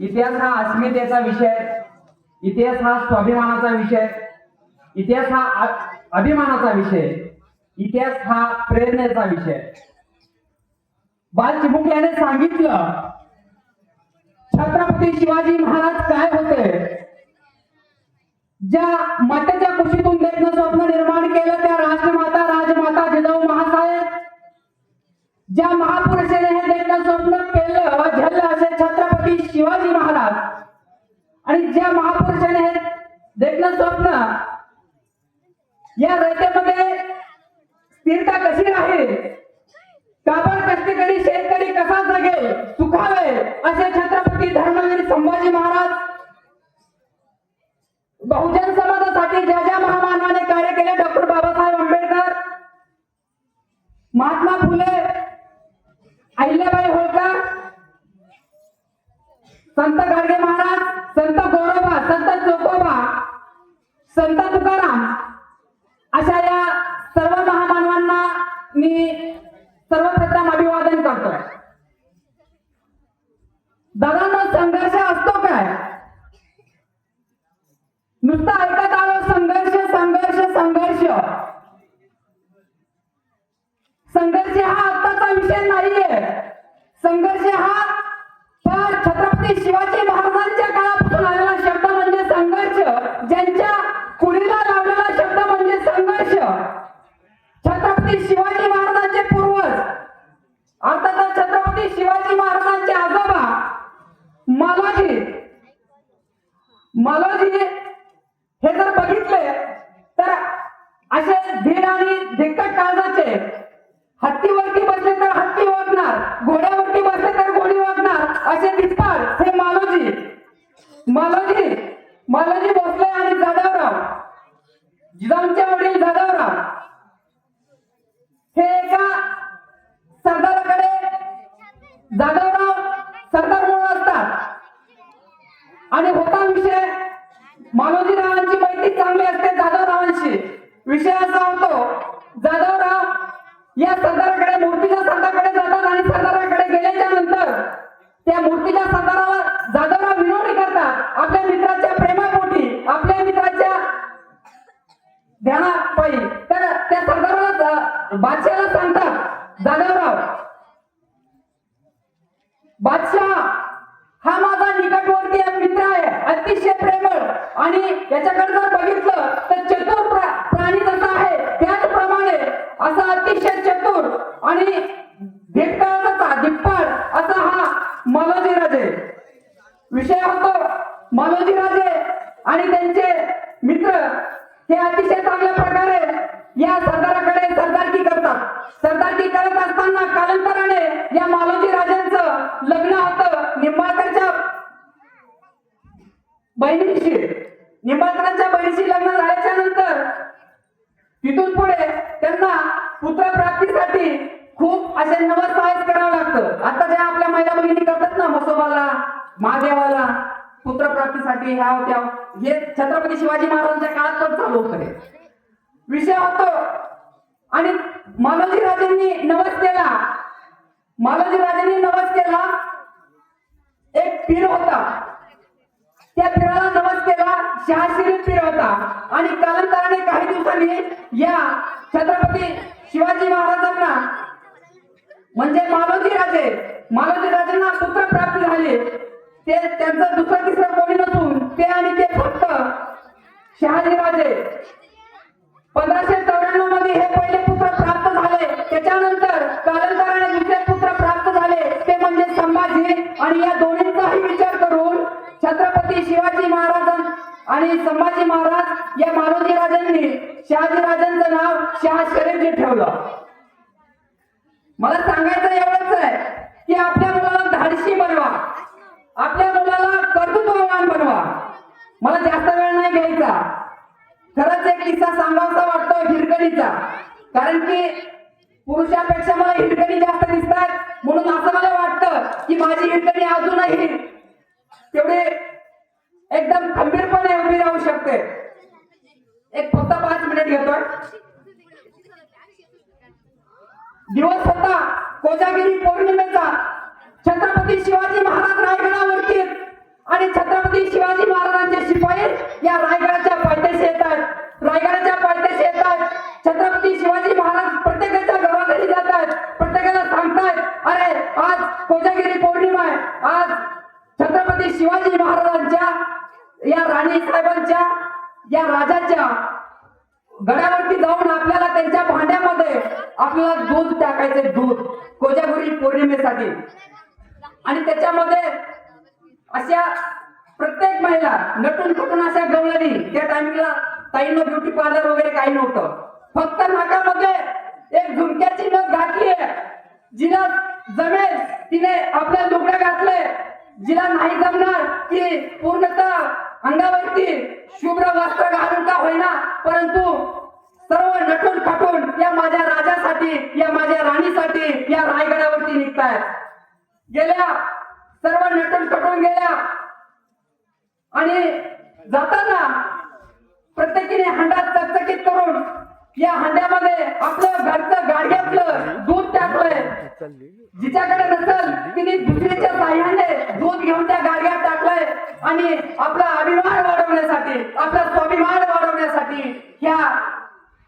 इतिहास हा अस्मितेचा विषय इतिहास हा स्वाभिमानाचा विषय इतिहास हा अभिमानाचा विषय इतिहास हा प्रेरणेचा विषय बाल चिमुकल्याने सांगितलं छत्रपती शिवाजी महाराज काय होते? ज्या मातेच्या कुशीतून देखणं स्वप्न निर्माण केलं त्या राजमाता राजमाता जिजाऊ महासाहेब ज्या महापुरुषाने हे देखणं स्वप्न केलं झालं असे छत्रपती शिवाजी महाराज. आणि ज्या महापुरुषाने हे देखणं स्वप्न या रयतेमध्ये स्थिरता कशी राहील? कापड कष्टकरी शेतकरी कसा जगेल? सुखावे असे छत्रपती धर्मवीर संभाजी महाराज बहुजन समाजासाठी ज्या संत गाडगे महाराज संत गोरोबा संत चोकोबा संत तुकाराम अशा या सर्व महामानवांना मी सर्वप्रथम अभिवादन करतोय. दादांना संघर्ष असतो काय? नुसतं ऐका मालोजी हे जर बघितले तर असे धीर आणि धिक्कट काळजाचे हत्तीवरती बसले तर हत्ती वागणार घोड्यावरती बसले तर घोडी वागणार असे दिसतात हे मालोजी मालोजी मालोजी भोसले आणि जाधवराव जिजाऊंचे वडील जाधवराव हे एका सरदाराकडे जाधवराव सरदार म्हणून असतात आणि होता विषय मालोजीरावांची मैत्री चांगली असते जाधवरावांशी विषय असा होतो जाधवराव या सरदाराकडे मूर्तीच्या सरदाराकडे जातात आणि सरदाराकडे गेल्याच्यानंतर त्या मूर्तीच्या सरदाराला जाधवराव विनवणी करतात. आपल्या मित्राच्या प्रेमापोटी आपल्या मित्राच्या ध्यानापायी तर त्या सरदाराला अं, सांगतात जाधव बादशाह हा माझा निकटवर्ती मित्र आहे अतिशय प्रेमळ आणि याच्याकडे जर बघितलं तर चतुर प्रा- प्राणी जसा आहे त्याचप्रमाणे असा अतिशय चतुर आणि भेटकाळाचा धिप्पाड असा हा मालोजी राजे विषय होतो मालोजी राजे आणि त्यांचे मित्र हे अतिशय चांगल्या प्रकारे या सरदाराकडे सरदारकी करतात. सरदारकी करत असताना कालांतराने या मालोजी राजांचं लग्न होतं. निंबाळकरच्या बहिणीशी. निंबाळकरांच्या बहिणीशी लग्न झाल्याच्यानंतर तिथून पुढे त्यांना पुत्र प्राप्तीसाठी खूप असे नवस करावं लागतं. आता ज्या आपल्या महिला भगिनी करतात ना मसोबाला महादेवाला प्राप्तीसाठी ह्या होत्या हे छत्रपती शिवाजी महाराजांच्या काळात पण चालू होतं विषय होतो. आणि मालोजी राजांनी नवस केला. मालोजी राजांनी नवस केला. एक पीर होता. त्या पिराला नमस केला. शहाशिरी पीर होता. आणि कालांतराने काही दिवसांनी या छत्रपती शिवाजी महाराजांना म्हणजे मालोजी राजे मालोजी राजांना पुत्र प्राप्त झाले. ते त्यांचं दुसरं तिसरं कोणी नसून ते आणि ते फक्त शहाजी राजे. पंधराशे चौऱ्याण्णवमध्ये हे पहिले पुत्र प्राप्त झाले. त्याच्यानंतर कालंतराने दुसरे पुत्र प्राप्त झाले. ते म्हणजे संभाजी. आणि या दोन्हींचाही विचार करून छत्रपती शिवाजी महाराजां आणि संभाजी महाराज या मारुती राजांनी शहाजी राजांचं नाव शहा शरीफजी ठेवलं. मला सांगायचं एवढंच आहे की आपल्या मुलाला धाडशी बनवा आपल्या मुलाला कर्तृत्ववान बनवा. मला जास्त वेळ नाही घ्यायचा. खरंच एक किस्सा सांगावासा वाटतो हिरकणीचा. कारण की पुरुषापेक्षा मला हिरकणी जास्त दिसतात. म्हणून असं मला वाटतं की माझी हिरकणी अजूनही तेवढे एकदम खंबीरपणे उभी राहू शकते. एक फक्त पाच मिनिट घेतोय. दिवस होता. कोजागिरी पौर्णिमेचा छत्रपती शिवाजी महाराज आणि छत्रपती शिवाजी महाराजांचे शिपाई या रायगडाच्या पायथ्याशी येतात. रायगडाच्या पायथ्याशी येतात. छत्रपती शिवाजी महाराज प्रत्येकाच्या घराघरी जातात. प्रत्येकाला सांगतात अरे आज कोजागिरी पौर्णिमा आहे. आज छत्रपती शिवाजी महाराजांच्या या राणी साहेबांच्या या राजाच्या गडावरती जाऊन आपल्याला त्यांच्या भांड्यामध्ये आपल्याला दूध टाकायचे दूध. कोजागिरी पौर्णिमेसाठी. आणि त्याच्यामध्ये अशा प्रत्येक महिला नटून फुटून अशा गवळणी त्या टायमिंगला ताईनं ब्युटी पार्लर वगैरे काही नव्हतं. फक्त नाकामध्ये एक झुमक्याची नग घातली जिला जमेल तिने आपल्या लुगडे घातले. जिला नाही जमणार ती पूर्णतः अंगावरती शुभ्र वस्त्र घालून का होईना परंतु सर्व नटून फटून या माझ्या राजासाठी या माझ्या राणीसाठी या रायगडावरती निघतायत. गेल्या सर्व नटून कटून गेल्या. आणि जाताना प्रत्येकीने हंडा चकचकीत करून या हंड्यामध्ये आपलं घरचं गाडग्यातलं दूध टाकलंय. जिच्याकडे नसल तिने दुसरीच्या साह्याने दूध घेऊन त्या गाडग्यात टाकलंय. आणि आपला अभिमान वाढवण्यासाठी आपला स्वाभिमान वाढवण्यासाठी ह्या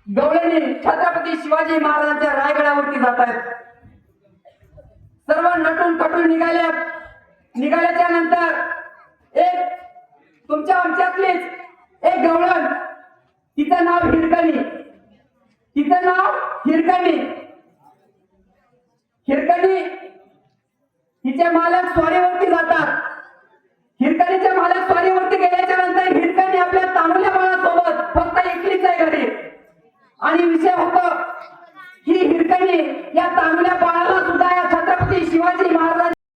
गवळणी छत्रपती शिवाजी महाराजांच्या रायगडावरती जात आहेत सर्व नटून पटून निघाल्या निघाल्याच्या नंतर एक तुमच्या आमच्यातलीच एक गवळण. तिचं नाव हिरकणी. तिचं नाव हिरकणी. हिरकणी हिचे मालक स्वारीवरती जातात. हिरकणीचे मालक स्वारीवरती गेल्याच्यानंतर हिरकणी आपल्या तांबल्या बाळासोबत फक्त एकलीच आहे घरी. आणि विषय होतो ही हिरकणी या तांबल्या बाळाला सुद्धा या छत्रपती शिवाजी महाराज